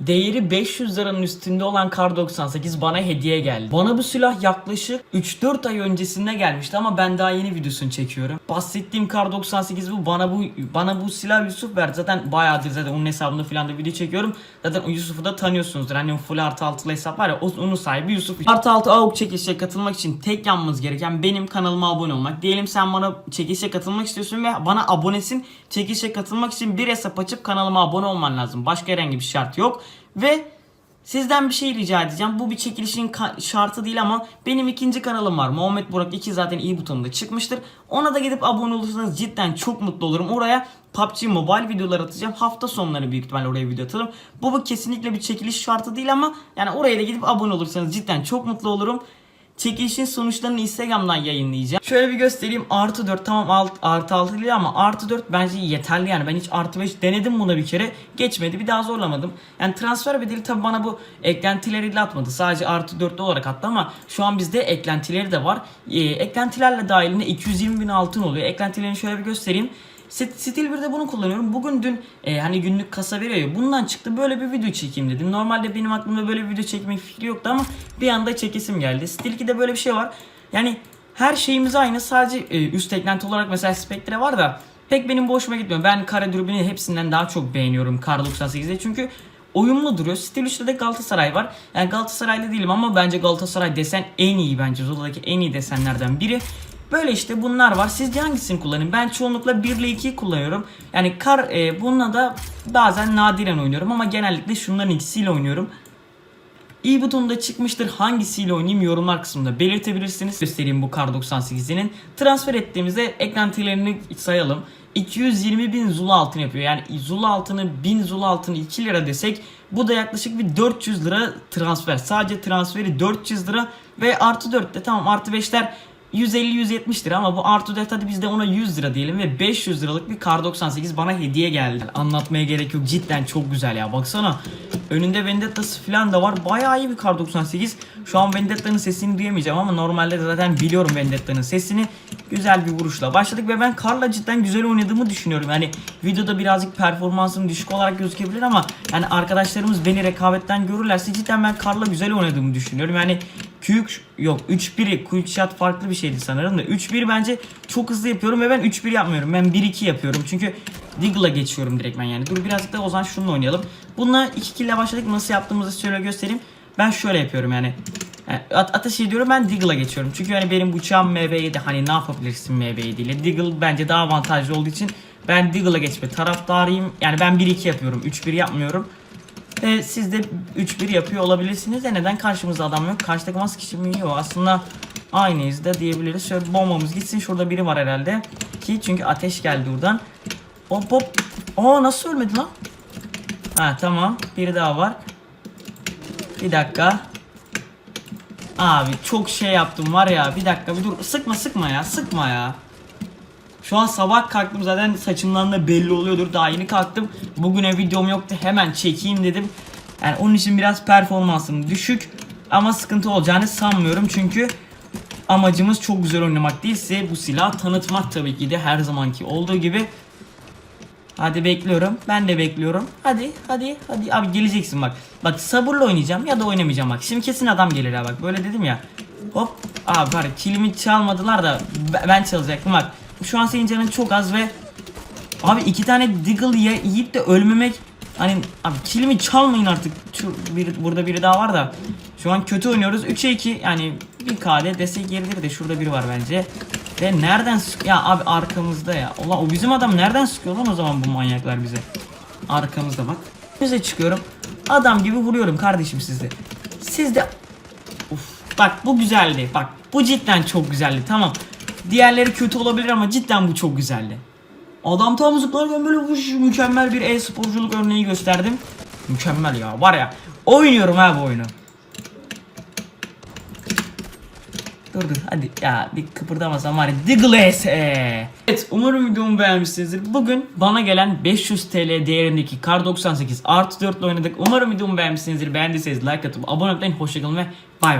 Değeri 500 liranın üstünde olan Kar 98 bana hediye geldi. Bana bu silah yaklaşık 3-4 ay öncesinde gelmişti ama ben daha yeni videosunu çekiyorum. Bahsettiğim Kar 98 bu bana bu bana bu silah Yusuf verdi. Zaten bayağıdır zaten onun hesabında falan da video çekiyorum. Zaten Yusuf'u da tanıyorsunuzdur. Hani full artı altılı hesap var ya onun sahibi Yusuf. Artı altı AUK çekilişe katılmak için tek yapmanız gereken benim kanalıma abone olmak. Diyelim sen bana çekilişe katılmak istiyorsun ve bana abonesin. Çekilişe katılmak için bir hesap açıp kanalıma abone olman lazım. Başka herhangi bir şart yok. Ve Sizden bir şey rica edeceğim. Bu bir çekilişin şartı değil ama benim ikinci kanalım var. Muhammed Burak 2 zaten iyi butonunda çıkmıştır. Ona da gidip abone olursanız cidden çok mutlu olurum. Oraya PUBG Mobile videolar atacağım. Hafta sonları büyük ihtimalle oraya video atarım. Bu, bu kesinlikle bir çekiliş şartı değil ama yani oraya da gidip abone olursanız cidden çok mutlu olurum. Çekilişin sonuçlarını Instagram'dan yayınlayacağım. Şöyle bir göstereyim. Artı 4 tamam alt, artı 6 değil ama artı 4 bence yeterli yani. Ben hiç artı 5 denedim buna bir kere. Geçmedi. Bir daha zorlamadım. Yani transfer bedeli tabi bana bu eklentileriyle atmadı. Sadece artı 4'lü olarak attı ama şu an bizde eklentileri de var. Ee, eklentilerle dahilinde 220 bin altın oluyor. Eklentilerini şöyle bir göstereyim. St- Stil 1'de bunu kullanıyorum. Bugün dün e, hani günlük kasa veriyor ya bundan çıktı böyle bir video çekeyim dedim. Normalde benim aklımda böyle bir video çekme fikri yoktu ama bir anda çekesim geldi. Stil 2'de böyle bir şey var. Yani her şeyimiz aynı sadece e, üst eklenti olarak mesela Spectre var da pek benim bu hoşuma gitmiyor. Ben kara dürbünü hepsinden daha çok beğeniyorum Kar 98'de çünkü uyumlu duruyor. Stil 3'te de Galatasaray var. Yani Galatasaraylı değilim ama bence Galatasaray desen en iyi bence. Zula'daki en iyi desenlerden biri. Böyle işte bunlar var. Sizce hangisini kullanayım? Ben çoğunlukla 1 ile 2'yi kullanıyorum. Yani kar e, bununla da bazen nadiren oynuyorum ama genellikle şunların ikisiyle oynuyorum. İyi butonunda çıkmıştır. Hangisiyle oynayayım yorumlar kısmında belirtebilirsiniz. Göstereyim bu Kar 98'inin. Transfer ettiğimizde eklentilerini sayalım. 220 bin Zula altın yapıyor. Yani Zula altını 1000 Zula altını 2 lira desek bu da yaklaşık bir 400 lira transfer. Sadece transferi 400 lira ve artı 4'te tamam artı 5'ler 150-170 lira ama bu artı 4 hadi biz de ona 100 lira diyelim ve 500 liralık bir Kar 98 bana hediye geldi. Anlatmaya gerek yok cidden çok güzel ya baksana. Önünde Vendetta'sı falan da var. Bayağı iyi bir Kar 98. Şu an Vendetta'nın sesini duyamayacağım ama normalde de zaten biliyorum Vendetta'nın sesini. Güzel bir vuruşla başladık ve ben Kar'la cidden güzel oynadığımı düşünüyorum. Yani videoda birazcık performansım düşük olarak gözükebilir ama yani arkadaşlarımız beni rekabetten görürlerse cidden ben Kar'la güzel oynadığımı düşünüyorum. Yani Q yok 3-1'i quick shot farklı bir şeydi sanırım da 3-1 bence çok hızlı yapıyorum ve ben 3-1 yapmıyorum. Ben 1-2 yapıyorum. Çünkü Diggle'a geçiyorum direkt ben yani. Dur birazcık da o zaman şununla oynayalım. Bununla 2 kill başladık. Nasıl yaptığımızı şöyle göstereyim. Ben şöyle yapıyorum yani. Yani at ateş ediyorum ben Diggle'a geçiyorum. Çünkü hani benim bıçağım MB7 hani ne yapabilirsin MB7 ile. Diggle bence daha avantajlı olduğu için ben Diggle'a geçme taraftarıyım. Yani ben 1-2 yapıyorum. 3-1 yapmıyorum. Ve siz de 3-1 yapıyor olabilirsiniz de neden karşımızda adam yok? Karşı takım kişi mi yiyor? Aslında aynıyız da diyebiliriz. Şöyle bombamız gitsin. Şurada biri var herhalde. Ki çünkü ateş geldi buradan. Hop hop. Aa nasıl ölmedi lan? Ha tamam. Biri daha var. Bir dakika. Abi çok şey yaptım var ya. Bir dakika bir dur. Sıkma sıkma ya. Sıkma ya. Şu an sabah kalktım zaten saçımdan da belli oluyordur. Daha yeni kalktım. Bugüne videom yoktu. Hemen çekeyim dedim. Yani onun için biraz performansım düşük. Ama sıkıntı olacağını sanmıyorum. Çünkü amacımız çok güzel oynamak değilse bu silahı tanıtmak tabii ki de her zamanki olduğu gibi. Hadi bekliyorum. Ben de bekliyorum. Hadi hadi hadi. Abi geleceksin bak. Bak sabırla oynayacağım ya da oynamayacağım bak. Şimdi kesin adam gelir ha bak. Böyle dedim ya. Hop. Abi ya, kilimi çalmadılar da be- ben çalacaktım bak. Şu an senin canın çok az ve Abi iki tane Diggle ye- yiyip de ölmemek Hani abi kilimi çalmayın artık. Şu bir, burada biri daha var da. Şu an kötü oynuyoruz. 3'e 2 yani bir KD desek yeridir de şurada biri var bence. Ve nereden sık ya abi arkamızda ya. Ulan o bizim adam nereden sıkıyor lan o zaman bu manyaklar bize. Arkamızda bak. Bize çıkıyorum. Adam gibi vuruyorum kardeşim sizde. Sizde Uf, bak bu güzeldi. Bak bu cidden çok güzeldi. Tamam. Diğerleri kötü olabilir ama cidden bu çok güzeldi. Adam tam zıplarken böyle vuş mükemmel bir e-sporculuk örneği gösterdim. Mükemmel ya var ya. Oynuyorum ha bu oyunu. Dur dur hadi ya bir kıpırdamasam var ya Diggle S. Evet umarım videomu beğenmişsinizdir. Bugün bana gelen 500 TL değerindeki Kar 98 artı 4 ile oynadık. Umarım videomu beğenmişsinizdir. Beğendiyseniz like atıp abone olmayı unutmayın. Hoşçakalın ve bay bay.